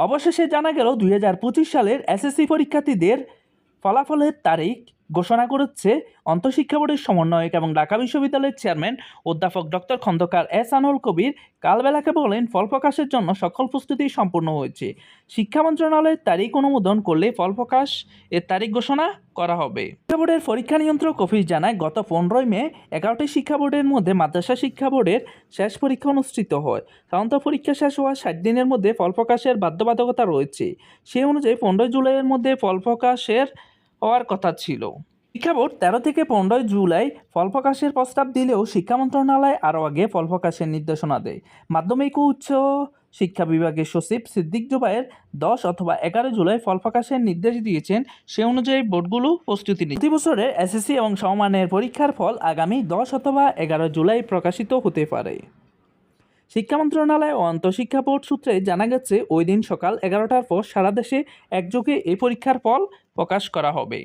অবশেষে জানা গেল দুই হাজার পঁচিশ সালের এসএসসি পরীক্ষার্থীদের ফলাফলের তারিখ ঘোষণা করেছে অন্তঃশিক্ষা বোর্ডের সমন্বয়ক এবং ঢাকা বিশ্ববিদ্যালয়ের চেয়ারম্যান অধ্যাপক ডক্টর খন্দকার এস আনুল কবির কালবেলাকে বলেন, ফল প্রকাশের জন্য সকল প্রস্তুতি সম্পূর্ণ হয়েছে। শিক্ষা মন্ত্রণালয়ের তারিখ অনুমোদন করলে ফল প্রকাশ এর তারিখ ঘোষণা করা হবে। শিক্ষা বোর্ডের পরীক্ষা নিয়ন্ত্রক অফিস জানায়, গত পনেরোই মে এগারোটি শিক্ষা বোর্ডের মধ্যে মাদ্রাসা শিক্ষা বোর্ডের শেষ পরীক্ষা অনুষ্ঠিত হয়। সাধারণত পরীক্ষা শেষ হওয়ার ষাট দিনের মধ্যে ফল প্রকাশের বাধ্যবাধকতা রয়েছে। সেই অনুযায়ী পনেরোই জুলাইয়ের মধ্যে ফল প্রকাশের হওয়ার কথা ছিল। শিক্ষা বোর্ড তেরো থেকে পনেরোই জুলাই ফল প্রকাশের প্রস্তাব দিলেও শিক্ষা মন্ত্রণালয় আরও আগে ফল প্রকাশের নির্দেশনা দেয়। মাধ্যমিক ও উচ্চ শিক্ষা বিভাগের সচিব সিদ্দিক জুবাইয়ের দশ অথবা এগারো জুলাই ফল প্রকাশের নির্দেশ দিয়েছেন সে অনুযায়ী বোর্ডগুলো প্রস্তুতি নিচ্ছে। প্রতি বছরের এসএসসি এবং সমমানের পরীক্ষার ফল আগামী দশ অথবা এগারো জুলাই প্রকাশিত হতে পারে। শিক্ষা মন্ত্রণালয় ও আন্তঃশিক্ষা বোর্ড সূত্রে জানা গেছে, ওই দিন সকাল এগারোটার পর সারা দেশে একযোগে এই পরীক্ষার ফল প্রকাশ করা হবে।